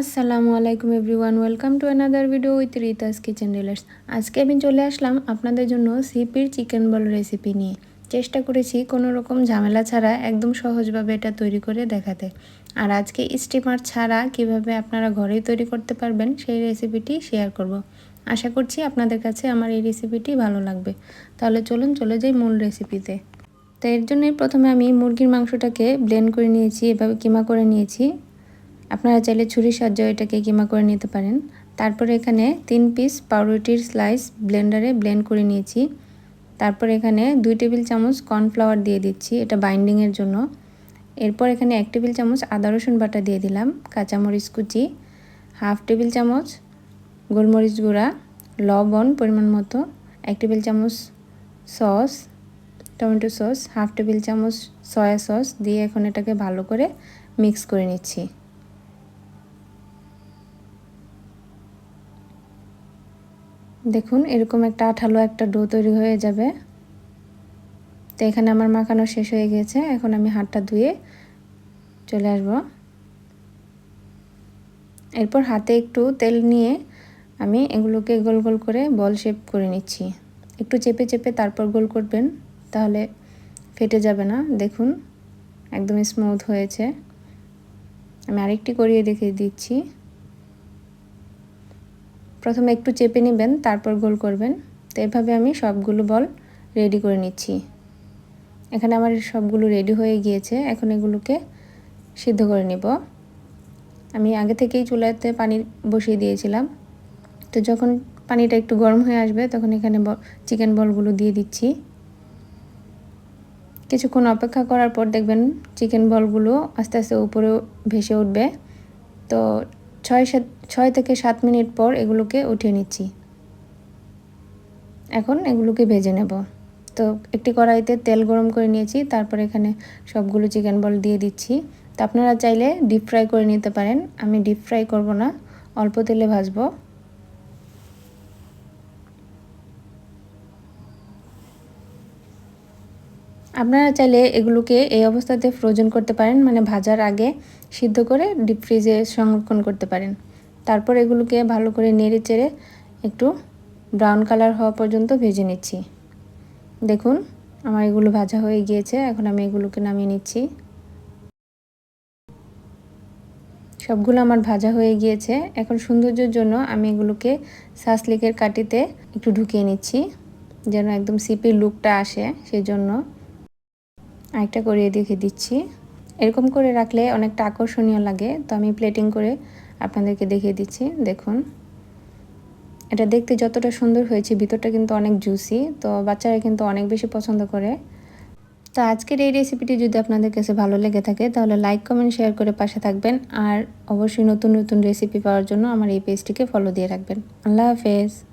আসসালামু আলাইকুম everyone, welcome to another video with Rita's kitchen dealers আজকে আমি চলে আসলাম আপনাদের জন্য সিপির চিকেন বল রেসিপি নিয়ে। চেষ্টা করেছি কোনো রকম ঝামেলা ছাড়া একদম সহজভাবে এটা তৈরি করে দেখাতে। আর আজকে স্টিমার ছাড়া কীভাবে আপনারা ঘরেই তৈরি করতে পারবেন সেই রেসিপিটি শেয়ার করব। আশা করছি আপনাদের কাছে আমার এই রেসিপিটি ভালো লাগবে। তাহলে চলুন চলে যাই মূল রেসিপিতে তো এর জন্যই প্রথমে আমি মুরগির মাংসটাকে ব্লেন্ড করে নিয়েছি, এভাবে কিমা করে নিয়েছি। আপনারা চাইলে ছুরির সাহায্যে এটাকে কিমা করে নিতে পারেন। তারপরে এখানে তিন পিস পাউরুটির স্লাইস ব্লেন্ডারে ব্লেন্ড করে নিয়েছি। তারপর এখানে দুই টেবিল চামচ কর্নফ্লাওয়ার দিয়ে দিচ্ছি, এটা বাইন্ডিংয়ের জন্য। এরপর এখানে এক টেবিল চামচ আদা রসুন বাটা দিয়ে দিলাম, কাঁচামরিচ কুচি। হাফ টেবিল চামচ গোলমরিচ গুঁড়া, লবণ পরিমাণ মতো। এক টেবিল চামচ sauce, tomato sauce, half table চামচ সয়া সস দিয়ে এখন এটাকে ভালো করে মিক্স করে নিচ্ছি। দেখুন, এরকম একটা আঠালো একটা ডো তৈরি হয়ে যাবে। তো এখানে আমার মাখানো শেষ হয়ে গেছে। এখন আমি হাতটা ধুয়ে চলে আসব। এরপর হাতে একটু তেল নিয়ে আমি এগুলোকে গোল গোল করে বল শেপ করে নিচ্ছি। একটু চেপে চেপে তারপর গোল করবেন, তাহলে ফেটে যাবে না। দেখুন, একদম স্মুথ হয়েছে। আমি আরেকটি করিয়ে দেখে দিচ্ছি। প্রথমে একটু চেপে নেবেন, তারপর গোল করবেন। তো এভাবে আমি সবগুলো বল রেডি করে নিচ্ছি। এখানে আমার সবগুলো রেডি হয়ে গিয়েছে, এখন এগুলোকে সিদ্ধ করে নিব। আমি আগে থেকেই চুলাতে পানি বসিয়ে দিয়েছিলাম। তো যখন পানিটা একটু গরম হয়ে আসবে, তখন এখানে চিকেন বলগুলো দিয়ে দিচ্ছি। কিছুক্ষণ অপেক্ষা করার পর দেখবেন চিকেন বলগুলো আস্তে আস্তে উপরে ভেসে উঠবে। তো ছয় সাত, ছয় থেকে সাত মিনিট পর এগুলোকে উঠিয়ে নিচ্ছি। এখন এগুলোকে ভেজে নেব। তো একটি কড়াইতে তেল গরম করে নিয়েছি, তারপর এখানে সবগুলো চিকেন বল দিয়ে দিচ্ছি। তো আপনারা চাইলে ডিপ ফ্রাই করে নিতে পারেন। আমি ডিপ ফ্রাই করব না, অল্প তেলে ভাজবো। আপনারা চাইলে এগুলোকে এই অবস্থাতে ফ্রোজেন করতে পারেন মানে ভাজার আগে সিদ্ধ করে ডিপ ফ্রিজে সংরক্ষণ করতে পারেন। তারপর এগুলোকে ভালো করে নেড়ে চেড়ে একটু ব্রাউন কালার হওয়া পর্যন্ত ভেজে নিচ্ছি। দেখুন, আমার এগুলো ভাজা হয়ে গিয়েছে, এখন আমি এগুলোকে নামিয়ে নিচ্ছি। সবগুলো আমার ভাজা হয়ে গিয়েছে। এখন সৌন্দর্যের জন্য আমি এগুলোকে সাসলিকের কাটিতে একটু ঢুকিয়ে নিচ্ছি, যেন একদম সিপির লুকটা আসে সেই জন্য আরেকটা করিয়ে দেখে দিচ্ছি। এরকম করে রাখলে অনেকটা আকর্ষণীয় লাগে। তো আমি প্লেটিং করে আপনাদেরকে দেখিয়ে দিচ্ছি। দেখুন। এটা দেখতে যতটা সুন্দর হয়েছে, ভিতরটা কিন্তু অনেক জুসি তো বাচ্চারা কিন্তু অনেক বেশি পছন্দ করে। তো আজকের এই রেসিপিটি যদি আপনাদের কাছে ভালো লেগে থাকে, তাহলে লাইক কমেন্ট শেয়ার করে পাশে থাকবেন। আর অবশ্যই নতুন নতুন রেসিপি পাওয়ার জন্য আমার এই পেজটিকে ফলো দিয়ে রাখবেন। আল্লাহ হাফেজ।